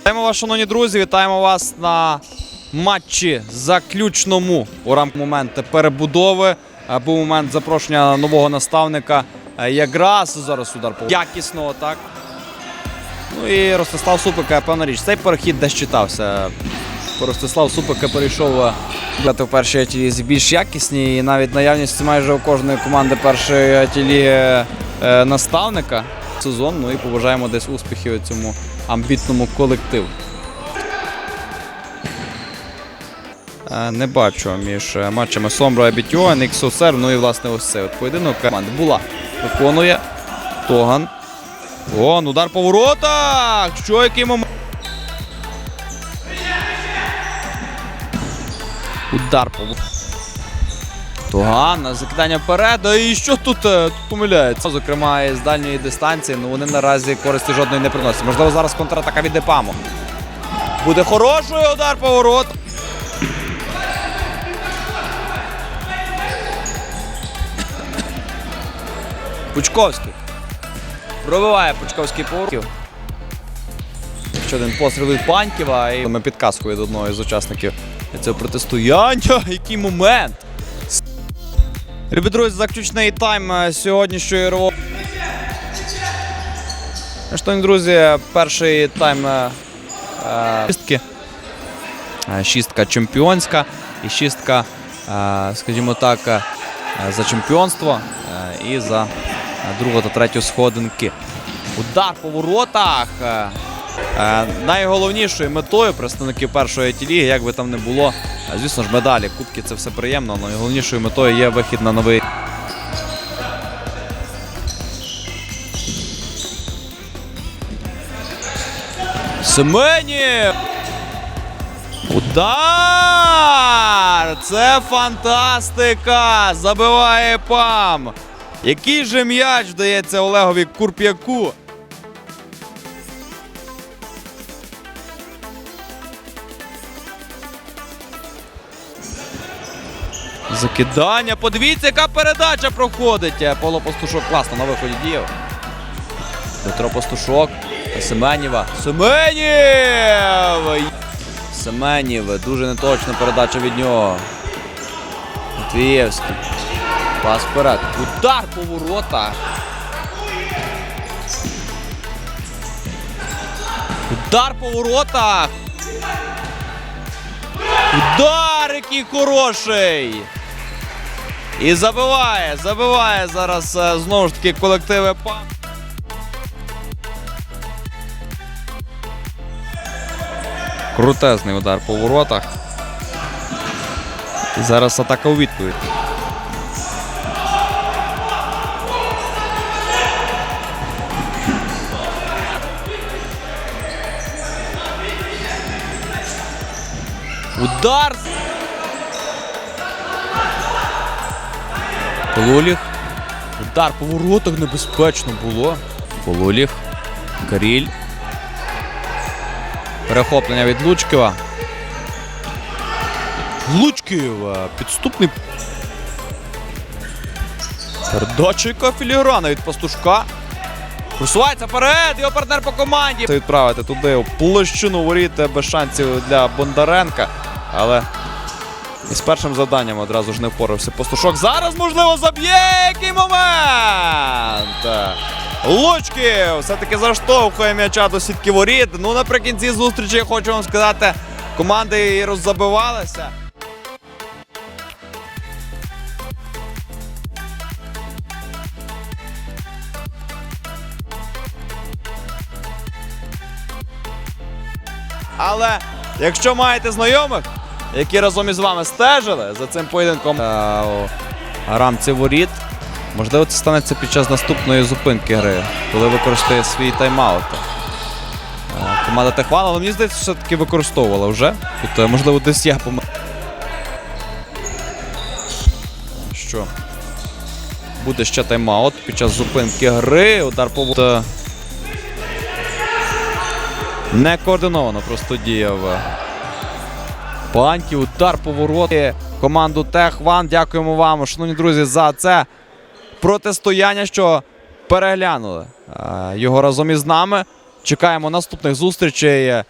Вітаємо вас, шановні друзі. Вітаємо вас на матчі заключному у рамках моменту перебудови. Е, Був момент запрошення нового наставника. Е, Якраз зараз удар по якісного, так. Ну і Ростислав Супика, певна річ. Цей перехід десь читався. Ростислав Супика перейшов е, в першій АТЛізі більш якісні. І навіть наявність майже у кожної команди першої е, наставника сезон. Ну і побажаємо десь успіхів цьому амбітному колективу. Е, Не бачу між е, матчами Сомбра і Бітьо, Ніксосер. Ну і власне ось цей от поєдинок команди була. Виконує Тоган. Вон, удар по воротах! Що який момент? Удар по воротах. Тоган, закидання вперед. І що тут, е, тут помиляється? Зокрема, із дальньої дистанції, ну вони наразі користі жодної не приносять. Можливо, зараз контратака від Депамо. Буде хороший удар по ворот. Пучковський. Пробиває Пучковський поворот. Ще один постріл від Паньківа. І ми підказку від одного із учасників цього протистояння. Який момент! Любі друзі, заключний тайм е, сьогоднішньої РО. Шановні друзі, перший тайм е, е, шістки. Шістка чемпіонська і шістка, скажімо так, за чемпіонство і за другу та третю сходинки. Удар по воротах. Найголовнішою метою представників першої тіліги, як би там не було, звісно ж, медалі, кубки це все приємно. але Найголовнішою метою є вихід на новий. Семенів! Удар! Це фантастика! Забиває ПАМ! Який же м'яч вдається Олегові Курп'яку? Закидання. Подивіться, яка передача проходить. Е, Павло Пастушок класно на виході діяв. Петро Пастушок. Семенєва. Семенів! Семенів. Дуже неточна передача від нього. Матвієвський. Пас вперед. Удар по воротах. Удар по воротах. Удар, який хороший. І забиває, забиває зараз е, знову ж таки колективи ПАМ. Крутезний удар по воротах. І зараз атака у відповідь. Удар. Полуліх. Удар по воротах небезпечно було. Полуліх. Каріль. Перехоплення від Лучківа. Лучків. е, Підступний. Передача яка філіграна від пастушка. Просувається вперед, його партнер по команді. Це відправити туди у площину воріт без шансів для Бондаренка. Але із першим завданням одразу ж не впорався пастушок. Зараз, можливо, заб'є який момент. Лучків все-таки заштовхує м'яча до сітки воріт. Ну, наприкінці зустрічі я хочу вам сказати, команди і роззабивалися. Але якщо маєте знайомих, які разом із вами стежили за цим поєдинком е, рамці воріт, можливо, це станеться під час наступної зупинки гри, коли використає свій тайм-аут. Е, Команда Техван, але мені здається, все-таки використовувала вже. Тут, е, можливо, десь я помер. Що? Буде ще тайм-аут під час зупинки гри. Удар по Не координовано просто діяв. Панті, удар повороти. Команду Техван. Дякуємо вам, шановні друзі, за це протистояння, що переглянули е, його разом із нами. Чекаємо наступних зустрічей.